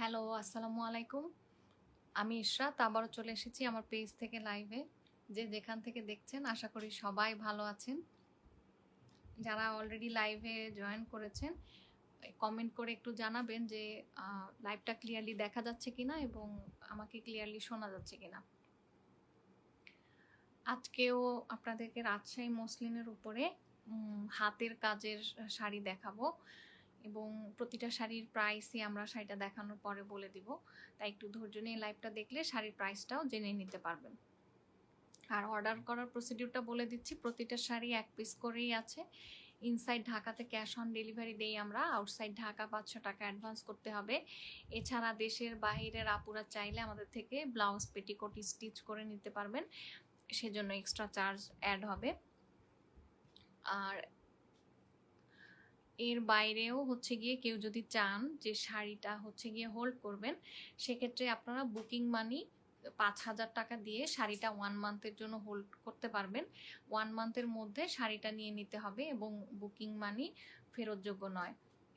Hello, আসসালামু আলাইকুম। আমি ইশরাত আবারও চলে এসেছি আমার পেজ থেকে লাইভে। যে যেখান থেকে দেখছেন, আশা করি সবাই ভালো আছেন। যারা অলরেডি লাইভে জয়েন করেছেন কমেন্ট করে একটু জানাবেন যে লাইভটা ক্লিয়ারলি দেখা যাচ্ছে কিনা এবং আমাকে ক্লিয়ারলি শোনা যাচ্ছে কিনা। আজকেও আপনাদেরকে রাজশাহী মসলিনের উপরে হাতের কাজের শাড়ি দেখাবো। এবং প্রতিটা শাড়ির প্রাইসই আমরা শাড়িটা দেখানোর পরে বলে দিব। তাই একটু ধৈর্য নিয়ে লাইভটা দেখলে শাড়ির প্রাইসটাও জেনে নিতে পারবেন। আর অর্ডার করার প্রসিডিউরটা বলে দিচ্ছি, প্রতিটা শাড়ি এক পিস করেই আছে। ইনসাইড ঢাকাতে ক্যাশ অন ডেলিভারি দেই আমরা আউটসাইড ঢাকা পাঁচশো টাকা অ্যাডভান্স করতে হবে। এছাড়া দেশের বাইরের আপুরা চাইলে আমাদের থেকে ব্লাউজ পেটিকোট স্টিচ করে নিতে পারবেন। সেজন্য এক্সট্রা চার্জ অ্যাড হবে। আর এর বাইরেও হচ্ছে গিয়ে কেউ যদি চান যে শাড়িটা হচ্ছে গিয়ে হোল্ড করবেন, সেক্ষেত্রে আপনারা বুকিং মানি পাঁচ হাজার টাকা দিয়ে শাড়িটা ওয়ান মান্থের জন্য হোল্ড করতে পারবেন। ওয়ান মান্থের মধ্যে শাড়িটা নিয়ে নিতে হবে এবং বুকিং মানি ফেরতযোগ্য নয়।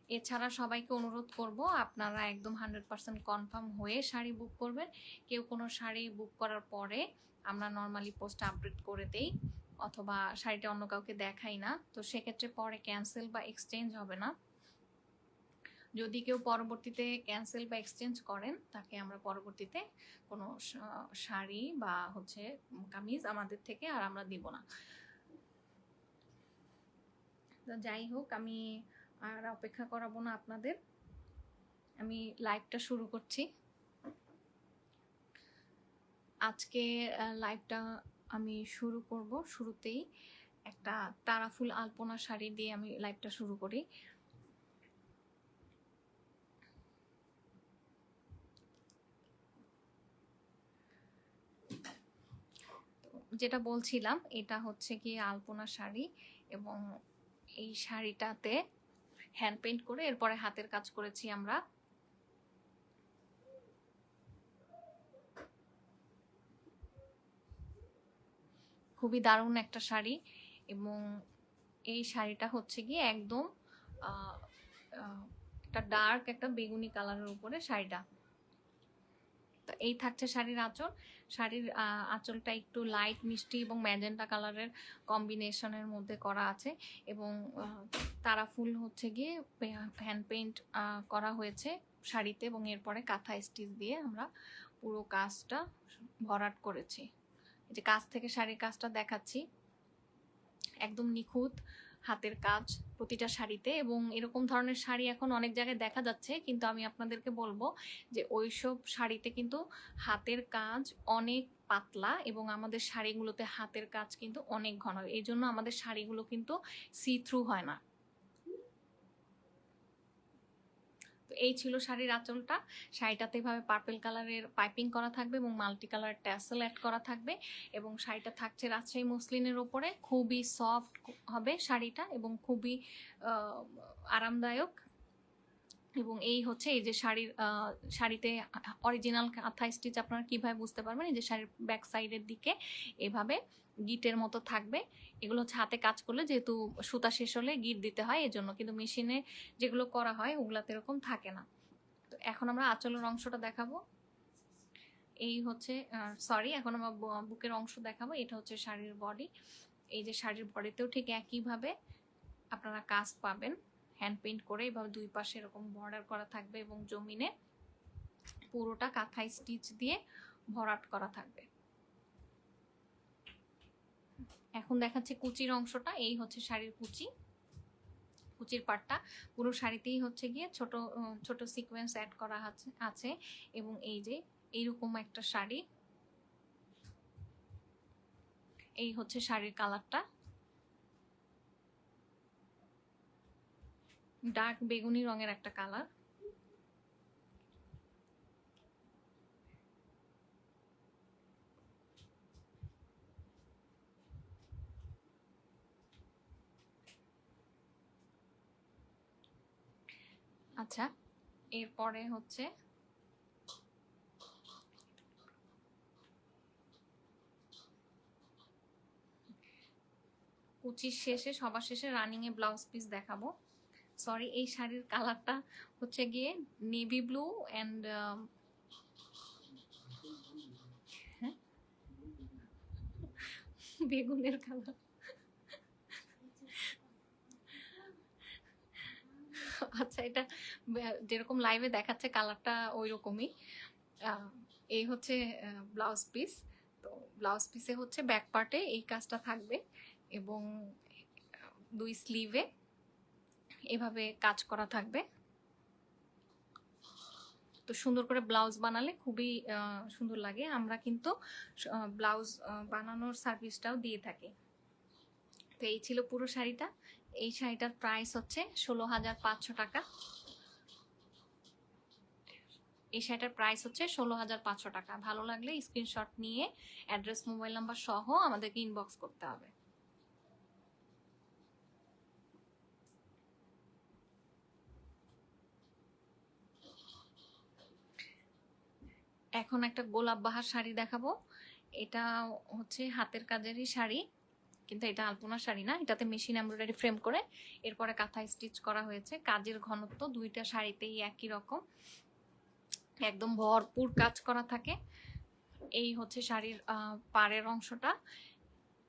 এছাড়া সবাইকে অনুরোধ করব, আপনারা একদম হান্ড্রেড পার্সেন্ট কনফার্ম হয়ে শাড়ি বুক করবেন। কেউ কোনো শাড়ি বুক করার পরে আমরা নর্মালি পোস্ট আপডেট করে দেই। অথবা শাড়িটা অন্য কাউকে দেখাই না, তো সেক্ষেত্রে পরে ক্যান্সেল বা এক্সচেঞ্জ হবে না। যদি কেউ পরবর্তীতে ক্যান্সেল বা এক্সচেঞ্জ করেন, তাকে আমরা পরবর্তীতে কোনো শাড়ি বা হচ্ছে কামিজ আমাদের থেকে আর আমরা দিব না। তো যাই হোক, আমি আর অপেক্ষা করাবো না আপনাদের। আমি লাইভটা শুরু করছি। আজকে লাইভটা আমি শুরু করব শুরুতেই একটা তারাফুল আলপনা শাড়ি দিয়ে আমি লাইভটা শুরু করি। যেটা বলছিলাম, এটা হচ্ছে কি আলপনা শাড়ি এবং এই শাড়িটাতে হ্যান্ড পেইন্ট করে এরপরে হাতের কাজ করেছি আমরা। খুবই দারুণ একটা শাড়ি এবং এই শাড়িটা হচ্ছে গিয়ে একদম একটা ডার্ক একটা বেগুনি কালারের উপরে শাড়িটা। তো এই থাকছে শাড়ির আঁচল। শাড়ির আঁচলটা একটু লাইট মিষ্টি এবং ম্যাজেন্টা কালারের কম্বিনেশনের মধ্যে করা আছে এবং তারা ফুল হচ্ছে গিয়ে হ্যান্ড পেইন্ট করা হয়েছে শাড়িতে এবং এরপরে কাঁথা স্টিচ দিয়ে আমরা পুরো কাজটা ভরাট করেছি। যে কাজ থেকে শাড়ির কাজটা দেখাচ্ছি, একদম নিখুঁত হাতের কাজ প্রতিটা শাড়িতে এবং এরকম ধরনের শাড়ি এখন অনেক জায়গায় দেখা যাচ্ছে, কিন্তু আমি আপনাদেরকে বলব যে ওইসব শাড়িতে কিন্তু হাতের কাজ অনেক পাতলা এবং আমাদের শাড়িগুলোতে হাতের কাজ কিন্তু অনেক ঘন। এই জন্য আমাদের শাড়িগুলো কিন্তু সি থ্রু হয় না। তো এই ছিল শাড়ির আঁচলটা। শাড়িটাতে এভাবে পার্পেল কালারের পাইপিং করা থাকবে এবং মাল্টি কালার ট্যাসেল অ্যাড করা থাকবে এবং শাড়িটা থাকছে রাজশাহী মসলিনের ওপরে। খুবই সফট হবে শাড়িটা এবং খুবই আরামদায়ক। এবং এই হচ্ছে এই যে শাড়ির শাড়িতে অরিজিনাল কাঁথা স্টিচ আপনারা কীভাবে বুঝতে পারবেন? এই যে শাড়ির ব্যাক সাইডের দিকে এভাবে। গিটের মতো থাকবে। এগুলো হচ্ছে হাতে কাজ করলে যেহেতু সুতা শেষ হলে গিট দিতে হয়, এজন্য কিন্তু মেশিনে যেগুলো করা হয় ওগুলাতে এরকম থাকে না। তো এখন আমরা আঁচলের অংশটা দেখাবো। এই হচ্ছে সরি এখন আমরা বুকের অংশ দেখাবো। এটা হচ্ছে শাড়ির বডি এই যে শাড়ির বডিতেও ঠিক একইভাবে আপনারা কাজ পাবেন। হ্যান্ড পেন্ট করে এইভাবে দুই পাশে এরকম বর্ডার করা থাকবে এবং জমিনে পুরোটা কাঁথায় স্টিচ দিয়ে ভরাট করা থাকবে। এখন দেখাচ্ছে কুচির অংশটা, এই হচ্ছে শাড়ির কুচি। কুচির পাটটা, পুরো শাড়িতেই হচ্ছে গিয়ে ছোট ছোট সিকোয়েন্স অ্যাড করা আছে। এবং এই যে, এইরকম একটা শাড়ি। এই হচ্ছে শাড়ির কালারটা। ডার্ক বেগুনি রঙের একটা কালার। আচ্ছা এরপরে হচ্ছে কুচির শেষে, সবার শেষে রানিং এ ব্লাউজ পিস দেখাবো সরি এই শাড়ির কালারটা হচ্ছে গিয়ে নেভি ব্লু অ্যান্ড? বেগুনের কালার আচ্ছা এটা যেরকম লাইভে দেখাচ্ছে কালারটা ওই রকমই এই হচ্ছে ব্লাউজ পিস তো ব্লাউজ পিসে হচ্ছে ব্যাক পার্টে এই কাজটা থাকবে এবং দুই স্লিভে এভাবে কাজ করা থাকবে। তো সুন্দর করে ব্লাউজ বানালে খুবই সুন্দর লাগে। আমরা কিন্তু ব্লাউজ বানানোর সার্ভিসটাও দিয়ে থাকি। তো এই ছিল পুরো শাড়িটা। এই শাড়িটার প্রাইস হচ্ছে ষোলো হাজার পাঁচশো টাকা। এই শাড়িটার প্রাইস হচ্ছে ষোলো হাজার পাঁচশো টাকা। ভালো লাগলে স্ক্রিনশট নিয়ে অ্যাড্রেস মোবাইল নাম্বার সহ আমাদেরকে ইনবক্স করতে হবে। এখন একটা গোলাপ বাহার শাড়ি দেখাবো। এটা হচ্ছে হাতের কাজেরই শাড়ি। কিন্তু এটা আলপনা শাড়ি না, এটাতে মেশিন এমব্রয়ডারি ফ্রেম করে এরপরে কাঁথা স্টিচ করা হয়েছে। কাজের ঘনত্ব দুইটা শাড়িতেই একই রকম। একদম ভরপুর কাজ করা থাকে। এই হচ্ছে শাড়ির পাড়ের অংশটা।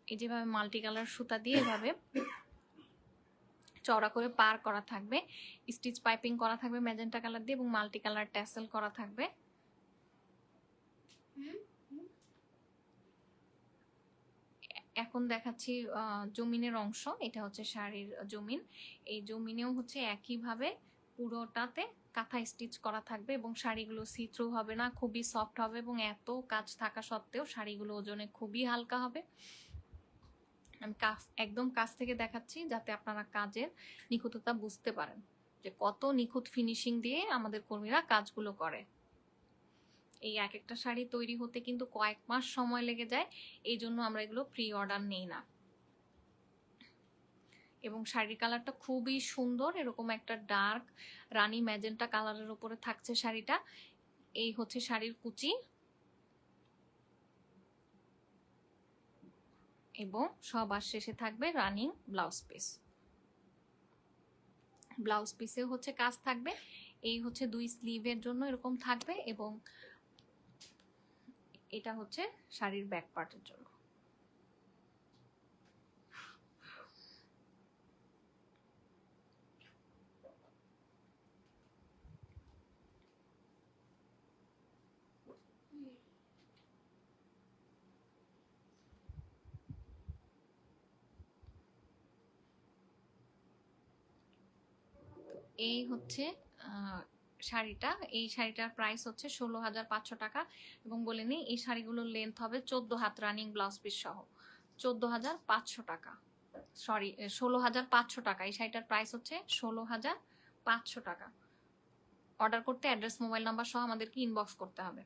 এই যেভাবে মাল্টি কালার সুতা দিয়ে এভাবে চওড়া করে পার করা থাকবে। স্টিচ পাইপিং করা থাকবে ম্যাজেন্টা কালার দিয়ে এবং মাল্টি কালার ট্যাসেল করা থাকবে। এখন দেখাচ্ছি জমিনের অংশ। এটা হচ্ছে শাড়ির জমিন। এই জমিনেও হচ্ছে একইভাবে পুরোটাতে কাঁথা স্টিচ করা থাকবে এবং শাড়িগুলো সিথ্রু হবে না, খুবই সফট হবে এবং এত কাজ থাকা সত্ত্বেও শাড়িগুলো ওজনে খুবই হালকা হবে। আমি কাছ একদম কাছ থেকে দেখাচ্ছি যাতে আপনারা কাজের নিখুঁততা বুঝতে পারেন যে কত নিখুঁত ফিনিশিং দিয়ে আমাদের কর্মীরা কাজগুলো করে। এই এক একটা শাড়ি তৈরি হতে কিন্তু কয়েক মাস সময় লেগে যায়, এই জন্য আমরা এগুলো প্রি অর্ডার নেই না। এবং শাড়ির কালারটা খুবই সুন্দর, এরকম একটা ডার্ক রানী ম্যাজেন্টা কালারের উপরে থাকছে শাড়িটা। এই হচ্ছে শাড়ির কুচি। এবং সবার শেষে থাকবে রানিং ব্লাউজ পিস ব্লাউজ পিসে হচ্ছে কাজ থাকবে, এই হচ্ছে দুই স্লিভের জন্য এরকম থাকবে এবং এটা হচ্ছে শাড়ির ব্যাক পার্টের জন্য। এই হচ্ছে শাড়িটা। এই শাড়িটার প্রাইস হচ্ছে ষোলো হাজার পাঁচশো টাকা এবং বলে নিই, এই শাড়িগুলোর লেন্থ হবে চোদ্দ হাত রানিং ব্লাউজ পিস সহ। চোদ্দ হাজার পাঁচশো টাকা। সরি ষোলো হাজার পাঁচশো টাকা। এই শাড়িটার প্রাইস হচ্ছে ষোলো হাজার পাঁচশো টাকা। অর্ডার করতে অ্যাড্রেস মোবাইল নাম্বার সহ আমাদেরকে ইনবক্স করতে হবে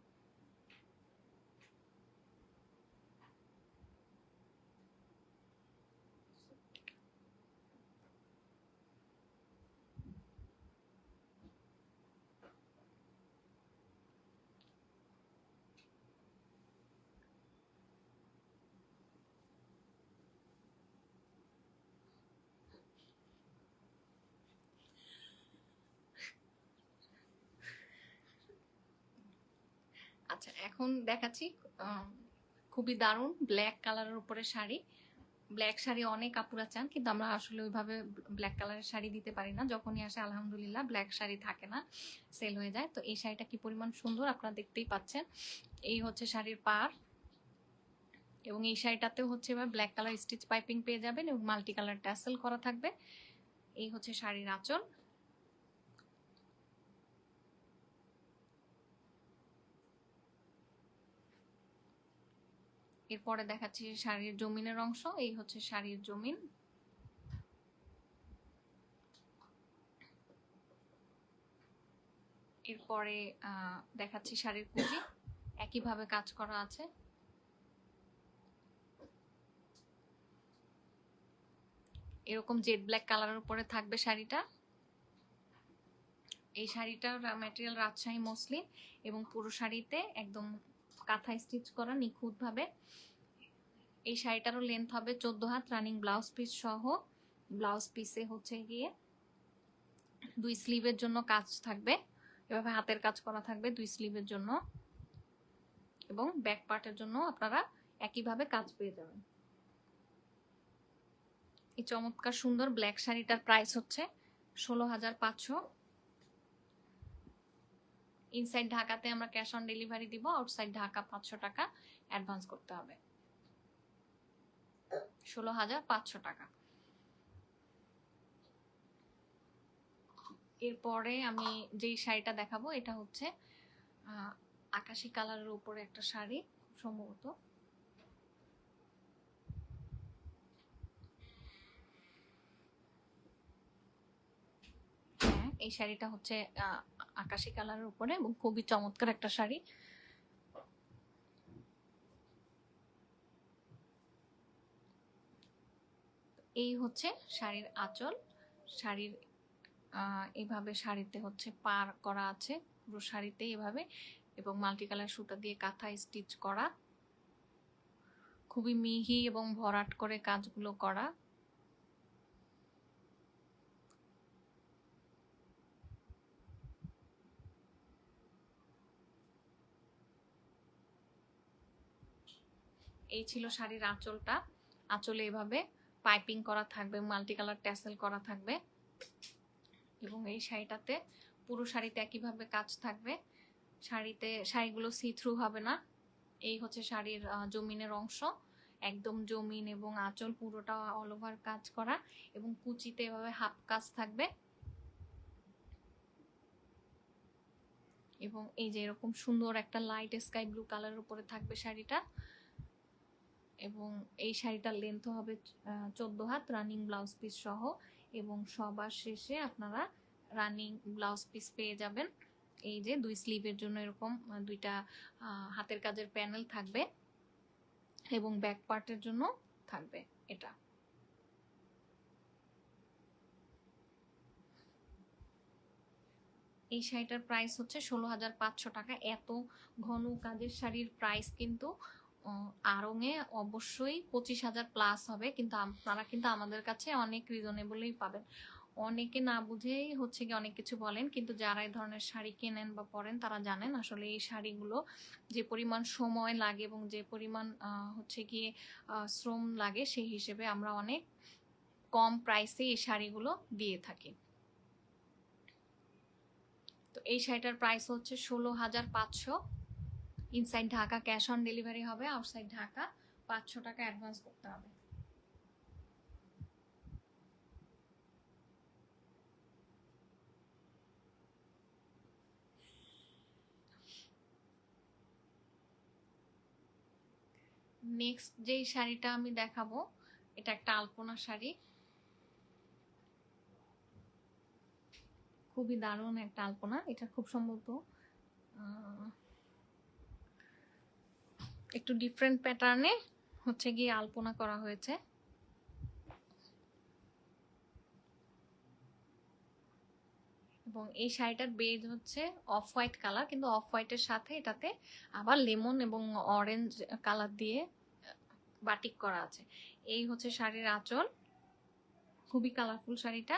আচ্ছা এখন দেখাচ্ছি খুবই দারুণ ব্ল্যাক কালারের উপরে শাড়ি। ব্ল্যাক শাড়ি অনেক আপুরা চান, কিন্তু আমরা আসলে ওইভাবে ব্ল্যাক কালারের শাড়ি দিতে পারি না। যখনই আসে, আলহামদুলিল্লাহ ব্ল্যাক শাড়ি থাকে না সেল হয়ে যায়। তো এই শাড়িটা কি পরিমাণ সুন্দর আপনারা দেখতেই পাচ্ছেন। এই হচ্ছে শাড়ির পার এবং এই শাড়িটাতেও হচ্ছে এবার ব্ল্যাক কালার স্টিচ পাইপিং পেয়ে যাবেন এবং মাল্টি কালার ট্যাসেল করা থাকবে। এই হচ্ছে শাড়ির আঁচল। এরপরে দেখাচ্ছি শাড়ির জমিনের অংশ, এই হচ্ছে শাড়ির জমিন। এরপরে দেখাচ্ছি শাড়ির কুচি, একইভাবে কাজ করা আছে। এরকম জেড ব্ল্যাক কালারের উপরে থাকবে শাড়িটা। এই শাড়িটার ম্যাটেরিয়াল রাজশাহী মসলিন এবং পুরো শাড়িতে একদম কাঁথা স্টিচ করা নিখুঁতভাবে। এই শাড়িটারও লেন্থ হবে চোদ্দ হাত রানিং ব্লাউজ পিস সহ। ব্লাউজ পিসে হচ্ছে গিয়ে দুই স্লিভের জন্য কাজ থাকবে। এভাবে হাতের কাজ করা থাকবে দুই স্লিভের জন্য। এবং ব্যাক পার্টের জন্য আপনারা একইভাবে কাজ পেয়ে যাবেন। এই চমৎকার সুন্দর ব্ল্যাক শাড়িটার প্রাইস হচ্ছে ষোলো হাজার পাঁচশো। ইনসাইড ঢাকাতে আমরা ক্যাশ অন ডেলিভারি দিব আউটসাইড ঢাকা পাঁচশো টাকা অ্যাডভান্স করতে হবে। ষোলো হাজার পাঁচশো টাকা। এরপরে আমি যেই শাড়িটা দেখাবো, এটা হচ্ছে আকাশি কালারের উপরে একটা শাড়ি সম্ভবত। হ্যাঁ এই শাড়িটা হচ্ছে আকাশি কালারের উপরে এবং খুবই চমৎকার একটা শাড়ি। এই হচ্ছে শাড়ির আঁচল। শাড়ির আহ, এইভাবে শাড়িতে হচ্ছে পার করা আছে পুরো শাড়িতে এভাবে এবং মাল্টি কালার সুতা দিয়ে কাঁথা স্টিচ করা। খুবই মিহি এবং ভরাট করে কাজগুলো করা। এই ছিল শাড়ির আঁচলটা। আঁচলে এভাবে পাইপিং করা থাকবে মাল্টি কালার ট্যাসেল করা থাকবে এবং এই শাড়িটাতে পুরো শাড়িতে একইভাবে কাজ থাকবে। শাড়িতে, শাড়িগুলো সি থ্রু হবে না। এই হচ্ছে শাড়ির জমিনের অংশ। একদম জমিন এবং আঁচল পুরোটা অল ওভার কাজ করা এবং কুচিতে এভাবে হাফ কাজ থাকবে। এবং এই যে এরকম সুন্দর একটা লাইট স্কাই ব্লু কালারের উপরে থাকবে শাড়িটা। এবং এই শাড়িটার লেন্থ হবে চোদ্দ হাত রানিং ব্লাউজ পিস সহ, এবং সবার শেষে আপনারা রানিং ব্লাউজ পিস পেয়ে যাবেন। এই যে দুই স্লিভের জন্য এরকম দুইটা হাতের কাজের প্যানেল থাকবে এবং ব্যাক পার্টের জন্য থাকবে এটা। এই শাড়িটার প্রাইস হচ্ছে ষোলো হাজার পাঁচশো টাকা। এত ঘন কাজের শাড়ির প্রাইস কিন্তু আড়ঙে অবশ্যই পঁচিশ হাজার প্লাস হবে, কিন্তু আপনারা কিন্তু আমাদের কাছে অনেক রিজনেবলই পাবেন। অনেকে না বুঝেই হচ্ছে কি অনেক কিছু বলেন, কিন্তু যারা এই ধরনের শাড়ি কেনেন বা পরেন তারা জানেন আসলে এই শাড়িগুলো যে পরিমাণ সময় লাগে এবং যে পরিমাণ হচ্ছে গিয়ে শ্রম লাগে সেই হিসেবে আমরা অনেক কম প্রাইসে এই শাড়িগুলো দিয়ে থাকি। তো এই শাড়িটার প্রাইস হচ্ছে ষোলো হাজার পাঁচশো। Inside Dhaka cash on delivery হবে আউটসাইড ঢাকা পাঁচশো টাকা অ্যাডভান্স করতে হবে। নেক্সট যেই শাড়িটা আমি দেখাবো, এটা একটা আলপনা শাড়ি। খুবই দারুণ একটা আলপনা, এটা খুব সম্ভবত একটু ডিফারেন্ট প্যাটার্নে হচ্ছে গিয়ে আলপনা করা হয়েছে। এবং এই শাড়িটার বেজ হচ্ছে অফ হোয়াইট কালার কিন্তু অফ হোয়াইটের সাথে এটাতে আবার লেমন এবং অরেঞ্জ কালার দিয়ে বাটিক করা আছে। এই হচ্ছে শাড়ির আঁচল। খুবই কালারফুল শাড়িটা।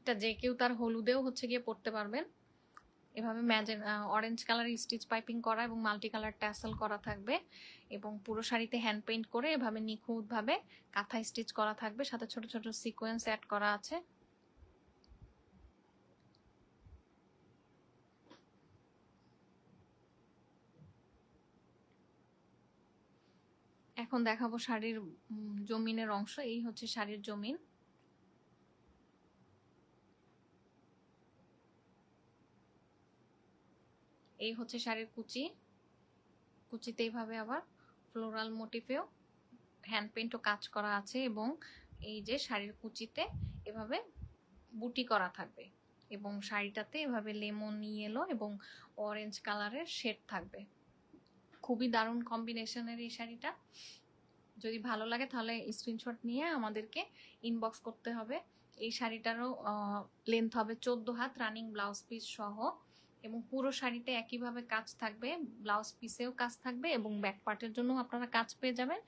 এটা যে কেউ তার হলুদেও হচ্ছে গিয়ে পরতে পারবেন। এভাবে ম্যাজেন অরেঞ্জ কালার স্টিচ পাইপিং করা এবং মাল্টি কালার ট্যাসেল করা থাকবে এবং পুরো শাড়িতে হ্যান্ড পেইন্ট করে এভাবে নিখুঁতভাবে কাঁথা স্টিচ করা থাকবে, সাথে ছোট ছোট সিকোয়েন্স অ্যাড করা আছে। এখন দেখাবো শাড়ির জমিনের অংশ, এই হচ্ছে শাড়ির জমিন। এই হচ্ছে শাড়ির কুচি। কুচিতে এইভাবে আবার ফ্লোরাল মোটিফেও হ্যান্ড পেন্টও কাজ করা আছে এবং এই যে শাড়ির কুচিতে এভাবে বুটি করা থাকবে এবং শাড়িটাতে এভাবে লেমন ইয়েলো এবং অরেঞ্জ কালারের শেড থাকবে। খুবই দারুণ কম্বিনেশনের এই শাড়িটা। যদি ভালো লাগে তাহলে স্ক্রিনশট নিয়ে আমাদেরকে ইনবক্স করতে হবে। এই শাড়িটারও লেন্থ হবে চোদ্দ হাত রানিং ব্লাউজ পিস সহ। এবং পুরো শাড়িতে একইভাবে কাজ থাকবে ব্লাউজ পিসেও কাজ থাকবে এবং ব্যাক পার্টের জন্য আপনারা কাজ পেয়ে যাবেন।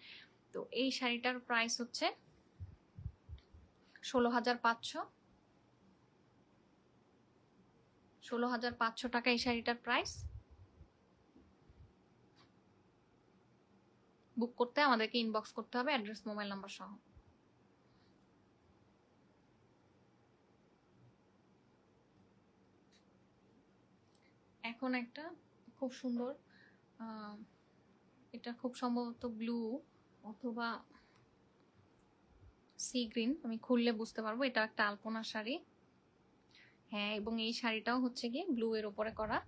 তো এই শাড়িটার প্রাইস হচ্ছে ষোলো হাজার পাঁচশো। ষোলো হাজার পাঁচশো টাকা এই শাড়িটার প্রাইস বুক করতে আমাদেরকে ইনবক্স করতে হবে অ্যাড্রেস মোবাইল নাম্বার সহ। এখন একটা খুব সুন্দর এটা খুব সম্ভবত ব্লু অথবা সি গ্রিন আমি খুললে বুঝতে পারব, এটা একটা আলপনা শাড়ি। হ্যাঁ এবং এই শাড়িটাও হচ্ছে গিয়ে ব্লু এর উপরে করা।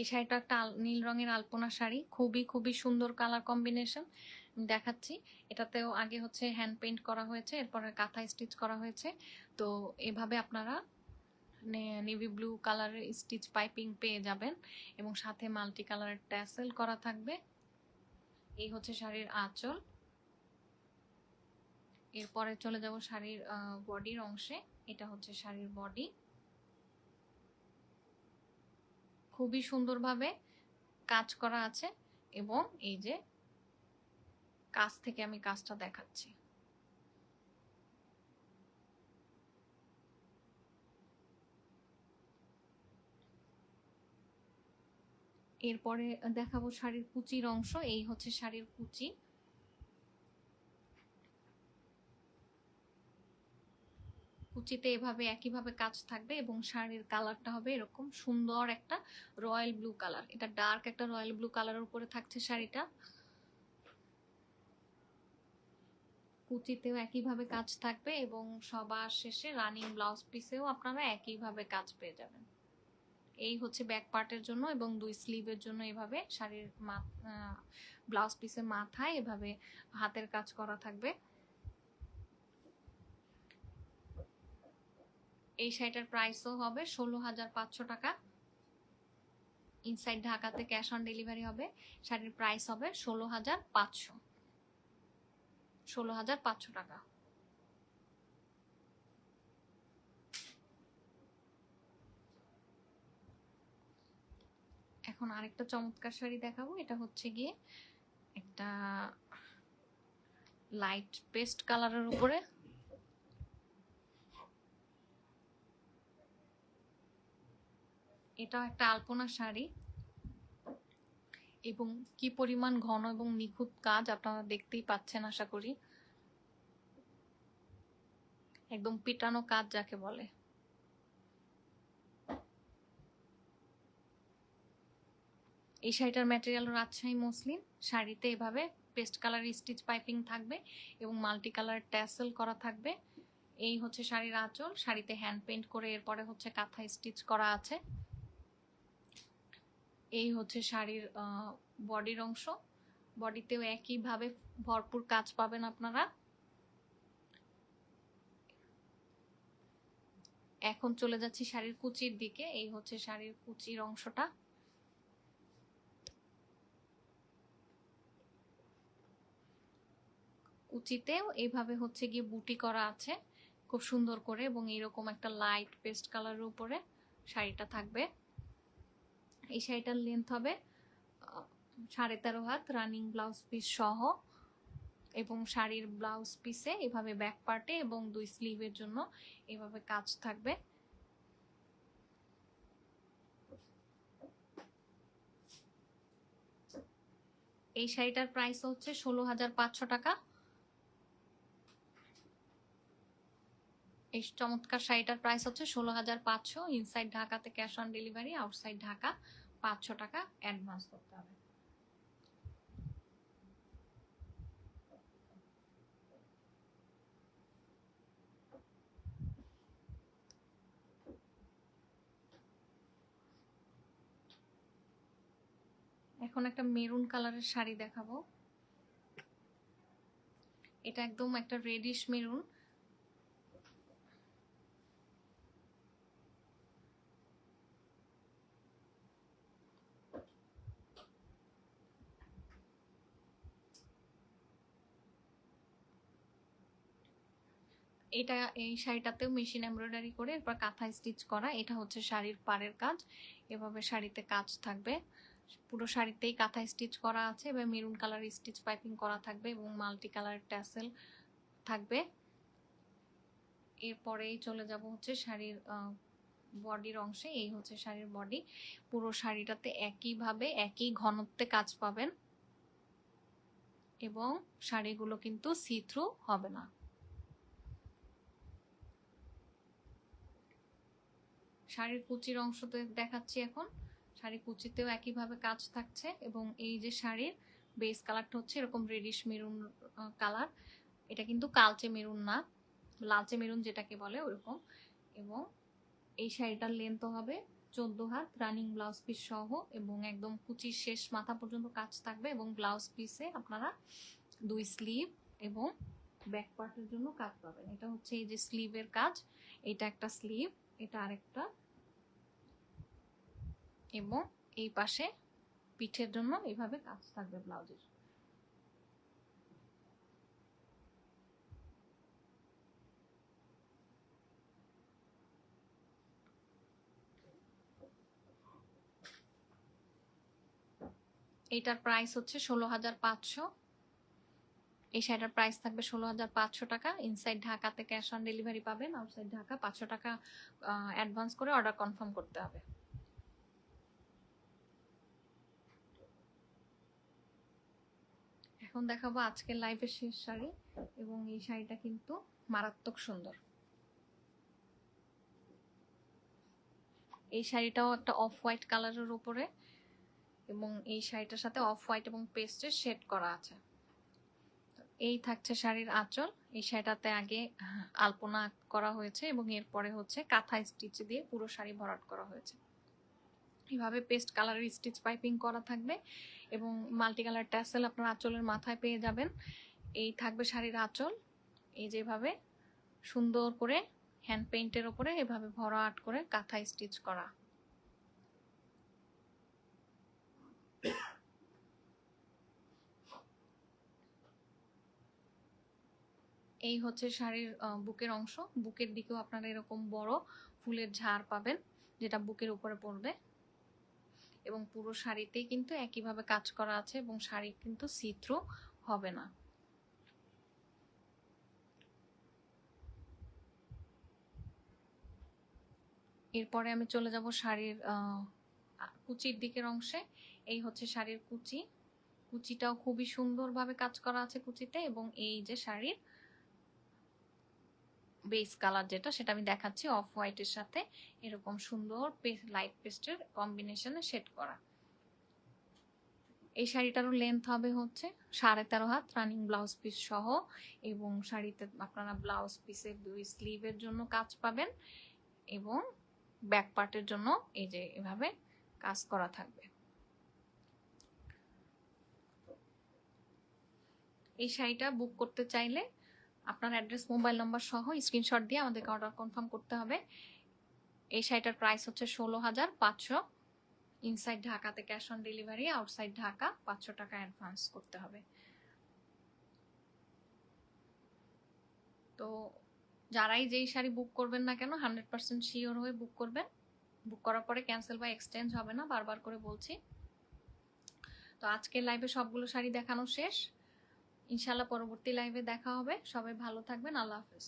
এই শাড়িটা একটা নীল রঙের আলপনা শাড়ি। খুবই খুবই সুন্দর কালার কম্বিনেশন দেখাচ্ছি। এটাতেও আগে হচ্ছে হ্যান্ড পেইন্ট করা হয়েছে, এরপরে কাঁথা স্টিচ করা হয়েছে। তো এভাবে আপনারা নেভি ব্লু কালারের স্টিচ পাইপিং পেয়ে যাবেন এবং সাথে মাল্টি কালারের ট্যাসেল করা থাকবে। এই হচ্ছে শাড়ির আঁচল। এরপরে চলে যাব শাড়ির বডির অংশে। এটা হচ্ছে শাড়ির বডি খুবই সুন্দরভাবে কাজ করা আছে এবং এই যে কাজ থেকে আমি কাজটা দেখাচ্ছি। এরপরে দেখাবো শাড়ির কুচির অংশ, এই হচ্ছে শাড়ির কুচি। কুচিতে এভাবে একইভাবে কাজ থাকবে এবং শাড়ির কালারটা হবে এরকম সুন্দর একটা রয়্যাল ব্লু কালার। এটা ডার্ক একটা রয়্যাল ব্লু কালারের উপরে থাকছে শাড়িটা। কুচিতেও একইভাবে কাজ থাকবে এবং সবার শেষে রানিং ব্লাউজ পিসেও আপনারা একইভাবে কাজ পেয়ে যাবেন। এই হচ্ছে ব্যাক পার্টের জন্য এবং দুই স্লিভের জন্য এভাবে শাড়ির মা ব্লাউজ পিসের মাথায় এভাবে হাতের কাজ করা থাকবে। এই শাড়িটার প্রাইসও হবে ষোলো হাজার পাঁচশো টাকা। ইনসাইড ঢাকাতে ক্যাশ অন ডেলিভারি হবে, শাড়ির প্রাইস হবে ষোলো হাজার পাঁচশো। ষোলো হাজার পাঁচশো টাকা। এখন আরেকটা চমৎকার শাড়ি দেখাবো, এটা হচ্ছে গিয়ে একটা লাইট পেস্ট কালারের উপরে। এটাও একটা আলপনা শাড়ি। এবং কি পরিমাণ ঘন এবং নিখুঁত কাজ আপনারা দেখতেই পাচ্ছেন, আশা করি। একদম পিটানো কাজ যাকে বলে। এই শাড়িটার ম্যাটেরিয়াল রাজশাহী মসলিন। শাড়িতে এভাবে পেস্ট কালার স্টিচ পাইপিং থাকবে এবং মাল্টি কালার ট্যাসেল করা থাকবে। এই হচ্ছে শাড়ির আঁচল। শাড়িতে হ্যান্ড পেন্ট করে এরপরে হচ্ছে কাঁথা স্টিচ করা আছে। এই হচ্ছে শাড়ির বডির অংশ। বডিতেও একইভাবে ভরপুর কাজ পাবেন আপনারা। এখন চলে যাচ্ছি শাড়ির কুচির দিকে। এই হচ্ছে শাড়ির কুচির অংশটা। কুচিতেও এইভাবে হচ্ছে গিয়ে বুটি করা আছে। খুব সুন্দর করে এবং এরকম একটা লাইট পেস্ট কালারের উপরে শাড়িটা থাকবে। এই শাড়িটার লেন্থ হবে সাড়ে তেরো হাত রানিং ব্লাউজ পিস সহ, এবং শাড়ির ব্লাউজ পিসে এভাবে ব্যাক পার্টে এবং দুই স্লিভের জন্য এভাবে কাজ থাকবে। এই শাড়িটার প্রাইস হচ্ছে ষোলো হাজার পাঁচশো টাকা। এই চমৎকার শাড়িটার প্রাইস হচ্ছে ষোলো হাজার পাঁচশো ইনসাইড ঢাকাতে cash on delivery outside Dhaka. পাঁচশো টাকা অ্যাডভান্স করতে হবে। এখন একটা মেরুন কালারের শাড়ি দেখাবো। এটা একদম একটা রেডিশ মেরুন। এটা এই শাড়িটাতেও মেশিন এমব্রয়ডারি করে এরপর কাঁথা স্টিচ করা, এটা হচ্ছে শাড়ির পাড়ের কাজ। এভাবে শাড়িতে কাজ থাকবে। পুরো শাড়িতেই কাঁথা স্টিচ করা আছে, এবার মেরুন কালার স্টিচ পাইপিং করা থাকবে এবং মাল্টি কালার ট্যাসেল থাকবে। এরপরেই চলে যাব হচ্ছে শাড়ির বডির অংশে, এই হচ্ছে শাড়ির বডি পুরো শাড়িটাতে একইভাবে একই ঘনত্বে কাজ পাবেন এবং শাড়িগুলো কিন্তু সি থ্রু হবে না। শাড়ির কুচির অংশতে দেখাচ্ছি এখন। শাড়ি কুচিতেও একইভাবে কাজ থাকছে এবং এই যে শাড়ির বেস কালারটা হচ্ছে এরকম রেডিশ মেরুন কালার এটা কিন্তু কালচে মেরুন না, লালচে মেরুন যেটাকে বলে ওরকম। এবং এই শাড়িটার লেন্থ হবে চোদ্দ হাত রানিং ব্লাউজ পিস সহ এবং একদম কুচির শেষ মাথা পর্যন্ত কাজ থাকবে এবং ব্লাউজ পিসে আপনারা দুই স্লিভ এবং ব্যাক পার্টের জন্য কাজ পাবেন। এটা হচ্ছে এই যে স্লিভের কাজ, এটা একটা স্লিভ এটা আরেকটা এবং এই পাশে পিঠের জন্য এইভাবে কাজ থাকবে ব্লাউজের। এটার প্রাইস হচ্ছে ষোলো হাজার পাঁচশো। এই শাড়িটার প্রাইস থাকবে ষোলো হাজার পাঁচশো টাকা। ইনসাইড ঢাকাতে ক্যাশ অন ডেলিভারি পাবেন আউটসাইড ঢাকা পাঁচশো টাকা অ্যাডভান্স করে অর্ডার কনফার্ম করতে হবে। এখন দেখাবো আজকের লাইভের শেষ শাড়ি এবং এই শাড়িটা কিন্তু মারাত্মক সুন্দর। এই শাড়িটাও একটা অফ হোয়াইট কালারের উপরে এবং এই শাড়িটার সাথে অফ হোয়াইট এবং পেস্টের শেড করা আছে। এই থাকছে শাড়ির আঁচল। এই শাড়িটাতে আগে আলপনা করা হয়েছে এবং এরপরে হচ্ছে কাঁথা স্টিচ দিয়ে পুরো শাড়ি ভরাট করা হয়েছে। এভাবে পেস্ট কালারের স্টিচ পাইপিং করা থাকবে এবং মাল্টি কালার ট্যাসেল আপনার আঁচলের মাথায় পেয়ে যাবেন। এই থাকবে শাড়ির আঁচল। এই যেভাবে সুন্দর করে হ্যান্ড পেইন্টের ওপরে এভাবে ভরা ভরাট করে কাঁথা স্টিচ করা। এই হচ্ছে শাড়ির বুকের অংশ। বুকের দিকেও আপনারা এরকম বড় ফুলের ঝাড় পাবেন, যেটা বুকের উপরে পড়বে। এবং পুরো শাড়িতেই কিন্তু একইভাবে কাজ করা আছে এবং শাড়ি কিন্তু সিথ্রু হবে না। এরপরে আমি চলে যাব শাড়ির কুচির দিকের অংশে। এই হচ্ছে শাড়ির কুচি। কুচিটাও খুবই সুন্দরভাবে কাজ করা আছে কুচিতে এবং এই যে শাড়ির বেস কালার যেটা, সেটা আমি দেখাচ্ছি অফ হোয়াইটের সাথে। এরকম সুন্দর লাইট পেস্টের কম্বিনেশনে সেট করা। এই শাড়িটারও লেন্থ হবে হচ্ছে সাড়ে তেরো হাত রানিং ব্লাউজ পিস সহ, এবং শাড়িতে আপনারা ব্লাউজ পিসের দুই স্লিভের জন্য কাজ পাবেন, এবং ব্যাক পার্টের জন্য এই যে এভাবে কাজ করা থাকবে। এই শাড়িটা বুক করতে চাইলে আপনার অ্যাড্রেস মোবাইল নাম্বার সহ স্ক্রিনশট দিয়ে আমাদেরকে অর্ডার কনফার্ম করতে হবে। এই শাড়িটার প্রাইস হচ্ছে ষোলো হাজার পাঁচশো। ইনসাইড ঢাকাতে cash on delivery outside Dhaka পাঁচশো টাকা অ্যাডভান্স করতে হবে। তো যারাই যেই শাড়ি বুক করবেন না কেন হান্ড্রেড পার্সেন্ট শিওর হয়ে বুক করবেন। বুক করার পরে ক্যান্সেল বা এক্সচেঞ্জ হবে না, বারবার করে বলছি। তো আজকের লাইভে সবগুলো শাড়ি দেখানো শেষ। ইনশাল্লাহ পরবর্তী লাইভে দেখা হবে। সবাই ভালো থাকবেন। আল্লাহ হাফেজ।